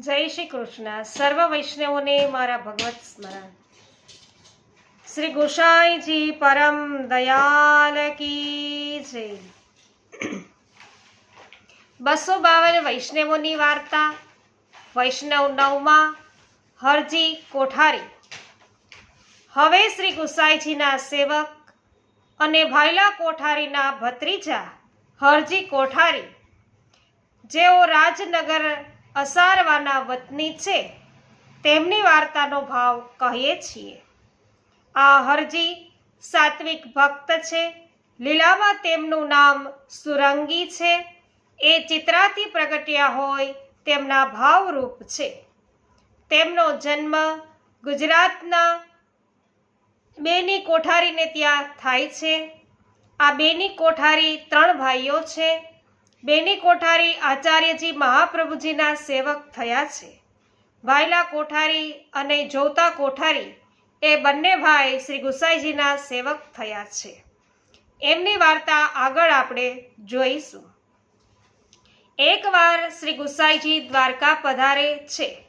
જય શ્રી કૃષ્ણ. સર્વ વૈષ્ણવોને મારા ભગવત સ્મરણ. શ્રી ગોસાઈજી પરમ દયાલ કી જય. બસો બાવન વૈષ્ણવોની વાર્તા, વૈષ્ણવ નવમાં, હરજી કોઠારી. હવે શ્રી ગુસાઈજીના સેવક અને ભાઈલા કોઠારીના ભત્રીજા હરજી કોઠારી. જેઓ રાજનગર અસારવાના વતની છે, તેમની વાર્તાનો ભાવ કહીએ છીએ. આ હરજી સાત્વિક ભક્ત છે, લીલામાં તેમનું નામ સુરંગી છે, એ ચિત્રાથી પ્રગટ્યા હોય તેમના ભાવરૂપ છે. તેમનો જન્મ ગુજરાતના બેની કોઠારીને ત્યાં થાય છે. આ બેની કોઠારી ત્રણ ભાઈઓ છે બેની કોઠારી આચાર્યજી મહાપ્રભુજીના સેવક થયા છે. વાયલા કોઠારી અને જોતા કોઠારી એ બંને ભાઈ શ્રી ગુસાઈજીના સેવક થયા છે. એમની વાર્તા આગળ આપણે જોઈશું. એકવાર શ્રી ગુસાઈજી દ્વારકા પધારે છે.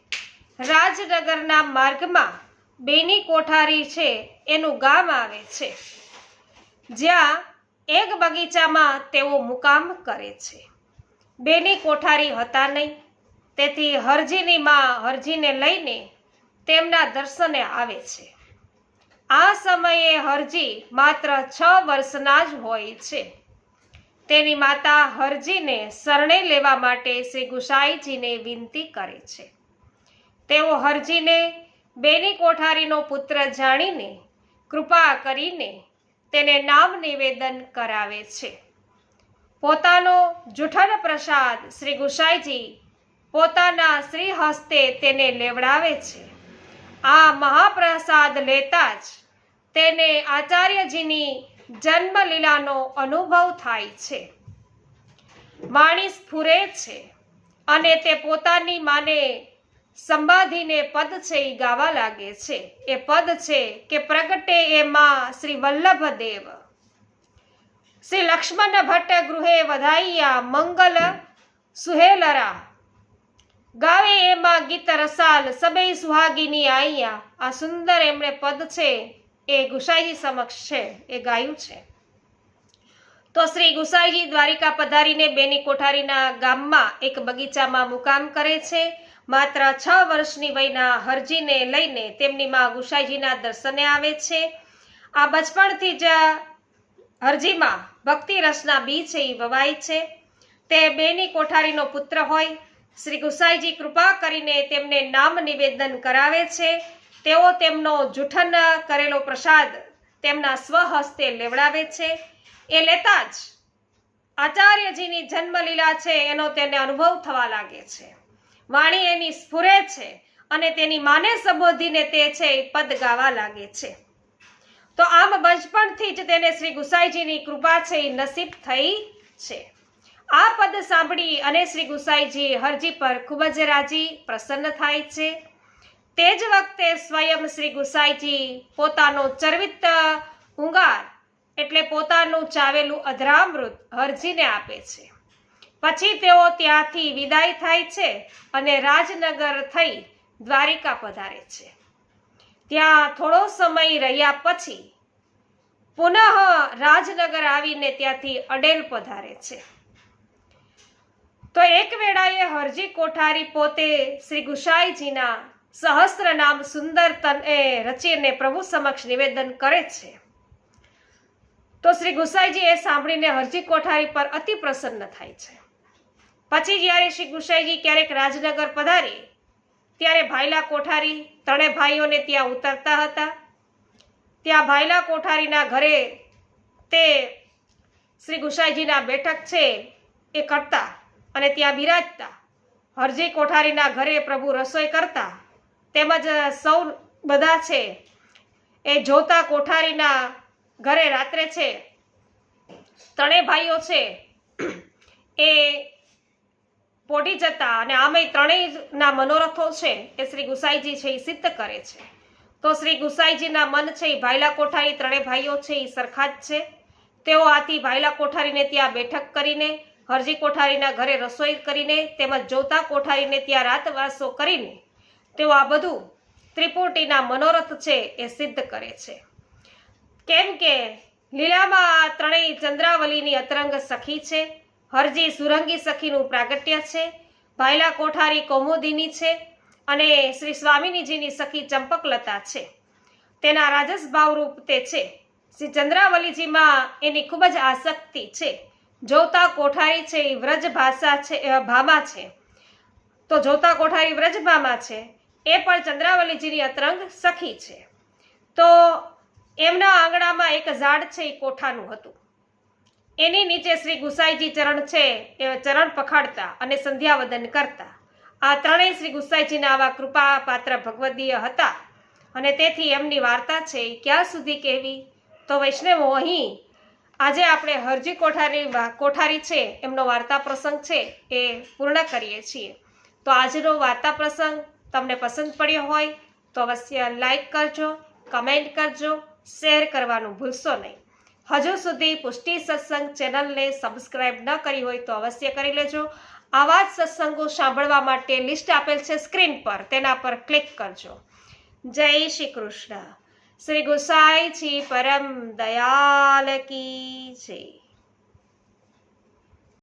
રાજનગરના માર્ગમાં બેની કોઠારી છે એનું ગામ આવે છે. જ્યાં એક બગીચામાં તેઓ મુકામ કરે છે. બેની કોઠારી હતા નહીં. તેથી હરજીની માં હરજીને લઈને તેમના દર્શને આવે છે. આ સમયે હરજી માત્ર છ વર્ષના જ હોય છે. તેની માતા હરજીને શરણે લેવા માટે શ્રી ગુસાઈજીને વિનંતી કરે છે. તેઓ હરજીને બેની કોઠારીનો પુત્ર જાણીને કૃપા કરીને તેને નામ નિવેદન કરાવે છે. પોતાનો જૂઠન પ્રસાદ શ્રી ગુસાઈજી પોતાના શ્રી હસ્તે તેને લેવડાવે છે. આ મહાપ્રસાદ લેતા જ તેને આચાર્યજીની જન્મલીલાનો અનુભવ થાય છે. વાણી સ્ફુરે છે અને તે પોતાની માને સંબાધીને પદ છે એ ગાવા લાગે છે. એ પદ છે કે પ્રગટે એ માં શ્રી વલ્લભદેવ. શ્રી લક્ષ્મણ ભટ્ટ ગૃહે વધાઈયા મંગલ સુહેલરા. ગાવે એમાં ગીત રસાલ, સબે સુહાગીની આઈયા. આ સુંદર એમણે પદ છે એ ગુસાઈજી સમક્ષ છે, એ ગાયું છે. તો શ્રી ગુસાઈજી દ્વારિકા પધારીને બેની કોઠારીના ગામમાં એક બગીચામાં મુકામ કરે છે. માત્ર છ વર્ષની વયના હરજીને લઈને તેમની માં ગુસાઈજીના દર્શને આવે છે. આ બચપણથી જ હરજીમાં ભક્તિ રસના બી છે એ વવાય છે. તે બેની કોઠારીનો પુત્ર હોય. શ્રી ગુસાઈજી કૃપા કરીને તેમને નામ નિવેદન કરાવે છે. તેઓ તેમનો જૂઠન કરેલો પ્રસાદ તેમના સ્વહસ્તે લેવડાવે છે. એ લેતા જ આચાર્યજીની જન્મલીલા છે એનો તેને અનુભવ થવા લાગે છે. વાણી એની સ્ફુરે છે અને તેની માને સંબોધીને તે છે એ પદ ગાવા લાગે છે. તો આમ બચપણથી જ તેને શ્રી ગુસાઈજીની કૃપા છે એ નસીબ થઈ છે. આ પદ સાંભળી અને શ્રી ગુસાઈજી હરજી પર ખૂબ જ રાજી, પ્રસન્ન થાય છે. તે જ વખતે સ્વયં શ્રી ગુસાઈજી પોતાનો ચરવિત ઉંગાર એટલે પોતાનું ચાવેલું અધરામૃત હરજીને આપે છે. પછી તેઓ ત્યાંથી વિદાય થાય છે અને રાજનગર થઈ દ્વારિકા પધારે છે. ત્યાં થોડો સમય રહ્યા પછી પુનઃ રાજનગર આવીને ત્યાંથી અડેલ પધારે છે. તો એક વેળાએ હરજી કોઠારી પોતે શ્રી ગુસાઈજીના સહસ્ત્ર નામ સુંદર તન એ રચીને પ્રભુ સમક્ષ નિવેદન કરે છે. તો શ્રી ગુસાઈજી એ સાંભળીને હરજી કોઠારી પર અતિ પ્રસન્ન થાય છે. પછી જ્યારે શ્રી ગુસાઈજી ક્યારેક રાજનગર પધારી, ત્યારે ભાઈલા કોઠારી ત્રણે ભાઈઓને ત્યાં ઉતરતા હતા. ત્યાં ભાઈલા કોઠારીના ઘરે તે શ્રી ગુસાઈજીના બેઠક છે એ કરતા અને ત્યાં બિરાજતા. હરજી કોઠારીના ઘરે પ્રભુ રસોઈ કરતા. તેમજ સૌ બધા છે એ જોતા કોઠારીના ઘરે રાત્રે છે. ત્રણેય ભાઈઓ છે એ પોઢી જતા અને આમે ત્રણેયના મનોરથો છે એ શ્રી ગુસાઈજી છે એ સિદ્ધ કરે છે. તો શ્રી ગુસાઈજીના મન છે એ ભાઈલા કોઠારી ત્રણેય ભાઈઓ છે એ સરખા જ છે. તેઓ આથી ભાઈલા કોઠારીને ત્યાં બેઠક કરીને હરજી કોઠારીના ઘરે રસોઈ કરીને, તેમજ જોતા કોઠારીને ત્યાં રાતવાસો કરીને તેઓ આ બધું ત્રિપુટીના મનોરથ છે એ સિદ્ધ કરે છે. કેમ કે લીલામાં આ ત્રણેય ચંદ્રાવલીની અતરંગ સખી છે. હરજી સુરંગી સખીનું પ્રાગટ્ય છે, ભાયલા કોઠારી કૌમુદીની છે અને શ્રી સ્વામિનીજીની સખી ચંપકલતા છે. તેના રાજસ ભાવરૂપ તે છે. શ્રી ચંદ્રાવલીજીમાં એની ખૂબ જ આસક્તિ છે. જોતા કોઠારી છે એ વ્રજ ભાષા છે ભામા છે. તો જોતા કોઠારી વ્રજ ભામા છે, એ પણ ચંદ્રાવલીજીની અતરંગ સખી છે. તો એમના આંગણામાં એક ઝાડ છે એ કોઠાનું હતું. એની નીચે શ્રી ગુસાઈજી ચરણ છે, એ ચરણ પખાડતા અને સંધ્યાવદન કરતા. આ ત્રણેય શ્રી ગુસાઈજીના આવા કૃપા પાત્ર ભગવદીય હતા અને તેથી એમની વાર્તા છે ક્યાં સુધી કહેવી? તો વૈષ્ણવો, અહીં આજે આપણે હરજી કોઠારી કોઠારી છે, એમનો વાર્તા પ્રસંગ છે, એ પૂર્ણ કરીએ છીએ. તો આજનો વાર્તા પ્રસંગ તમને પસંદ પડ્યો હોય તો અવશ્ય લાઈક કરજો, કમેન્ટ કરજો, શેર કરવાનું ભૂલશો નહીં. હજુ સુધી પુષ્ટિ સત્સંગ ચેનલને સબસ્ક્રાઇબ ન કરી હોય તો અવશ્ય કરી લેજો. આવા જ સત્સંગો સાંભળવા માટે લિસ્ટ આપેલ છે સ્ક્રીન પર, તેના પર ક્લિક કરજો. જય શ્રી કૃષ્ણ. શ્રી ગુસાઈજી પરમ દયાલ કી જય.